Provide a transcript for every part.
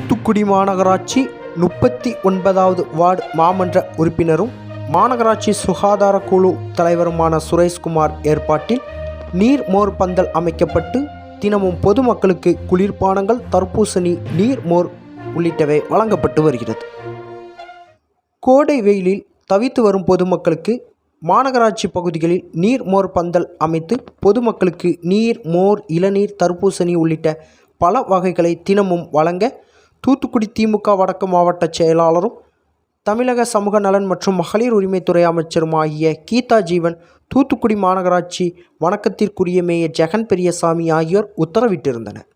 தூத்துக்குடி மாநகராட்சி முப்பத்தி ஒன்பதாவது வார்டு மாமன்ற உறுப்பினரும் மாநகராட்சி சுகாதார குழு தலைவருமான சுரேஷ்குமார் ஏற்பாட்டில் நீர் மோர் பந்தல் அமைக்கப்பட்டு தினமும் பொதுமக்களுக்கு குளிர்பானங்கள் தர்பூசணி நீர் மோர் உள்ளிட்டவை வழங்கப்பட்டு வருகிறது. கோடை வெயிலில் தவித்து வரும் பொதுமக்களுக்கு மாநகராட்சி பகுதிகளில் நீர் மோர் பந்தல் அமைத்து பொதுமக்களுக்கு நீர் மோர் இளநீர் தர்பூசணி உள்ளிட்ட பல வகைகளை தினமும் வழங்க தூத்துக்குடி திமுக வடக்கு மாவட்ட செயலாளரும் தமிழக சமூக நலன் மற்றும் மகளிர் உரிமைத்துறை அமைச்சருமாகிய கீதா ஜீவன் தூத்துக்குடி மாநகராட்சி வணக்கத்திற்குரிய மேயர் ஜெகன் பெரியசாமி ஆகியோர் உத்தரவிட்டிருந்தனர்.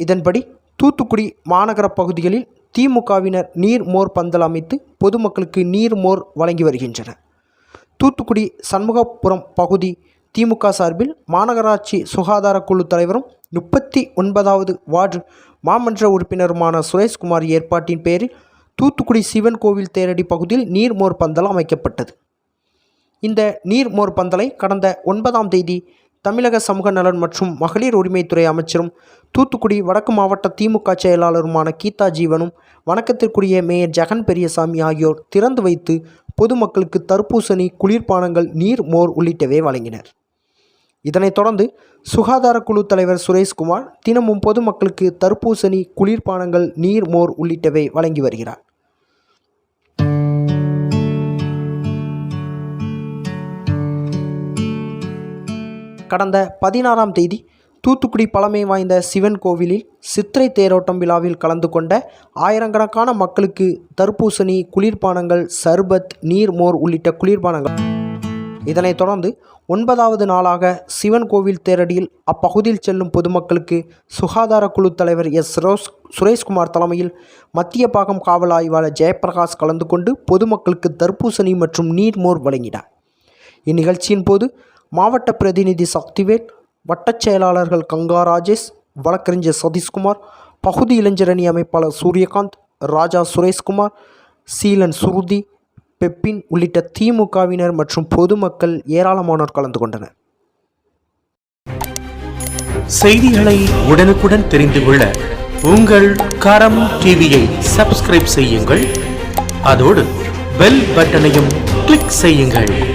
இதன்படி தூத்துக்குடி மாநகர பகுதிகளில் திமுகவினர் நீர் மோர் பந்தல் அமைத்து பொதுமக்களுக்கு நீர் மோர் வழங்கி வருகின்றனர். தூத்துக்குடி சண்முகபுரம் பகுதி திமுக சார்பில் மாநகராட்சி சுகாதார குழு தலைவரும் முப்பத்தி ஒன்பதாவது வார்டு மாமன்ற உறுப்பினருமான சுரேஷ்குமார் ஏற்பாட்டின் பேரில் தூத்துக்குடி சிவன் கோவில் தேரடி பகுதியில் நீர்மோர் பந்தல் அமைக்கப்பட்டது. இந்த நீர்மோர் பந்தலை கடந்த ஒன்பதாம் தேதி தமிழக சமூக நலன் மற்றும் மகளிர் உரிமைத்துறை அமைச்சரும் தூத்துக்குடி வடக்கு மாவட்ட திமுக செயலாளருமான கீதா ஜீவனும் வணக்கத்திற்குரிய மேயர் ஜெகன் பெரியசாமி ஆகியோர் திறந்து வைத்து பொதுமக்களுக்கு தர்பூசணி குளிர்பானங்கள் நீர் மோர் உள்ளிட்டவை வழங்கினர். இதனைத் தொடர்ந்து சுகாதார குழு தலைவர் சுரேஷ்குமார் தினமும் பொதுமக்களுக்கு தர்பூசணி குளிர்பானங்கள் நீர் மோர் உள்ளிட்டவை வழங்கி வருகிறார். கடந்த பதினாறாம் தேதி தூத்துக்குடி பழமை வாய்ந்த சிவன் கோவிலில் சித்திரை தேரோட்டம் விழாவில் கலந்து கொண்ட ஆயிரக்கணக்கான மக்களுக்கு தர்பூசணி குளிர்பானங்கள் சர்பத் நீர்மோர் உள்ளிட்ட குளிர்பானங்கள் இதனைத் தொடர்ந்து ஒன்பதாவது நாளாக சிவன் கோவில் தேரடியில் அப்பகுதியில் செல்லும் பொதுமக்களுக்கு சுகாதார குழு தலைவர் எஸ் ரோஸ் சுரேஷ்குமார் தலைமையில் மத்திய பாகம் காவல் ஆய்வாளர் ஜெயபிரகாஷ் கலந்து கொண்டு பொதுமக்களுக்கு தர்பூசணி மற்றும் நீர்மோர் வழங்கினார். இந்நிகழ்ச்சியின் போது மாவட்ட பிரதிநிதி சக்திவேல் வட்டச் செயலாளர்கள் கங்கா ராஜேஷ் வழக்கறிஞர் சதீஷ்குமார் பகுதி இளைஞரணி அமைப்பாளர் சூரியகாந்த் ராஜா சுரேஷ்குமார் சீலன் சுருதி பெப்பின் உள்ளிட்ட திமுகவினர் மற்றும் பொதுமக்கள் ஏராளமானோர் கலந்து கொண்டனர். செய்திகளை உடனுக்குடன் தெரிந்து கொள்ள உங்கள் கரம் டிவியை சப்ஸ்கிரைப் செய்யுங்கள். அதோடு பெல் பட்டனையும் கிளிக் செய்யுங்கள்.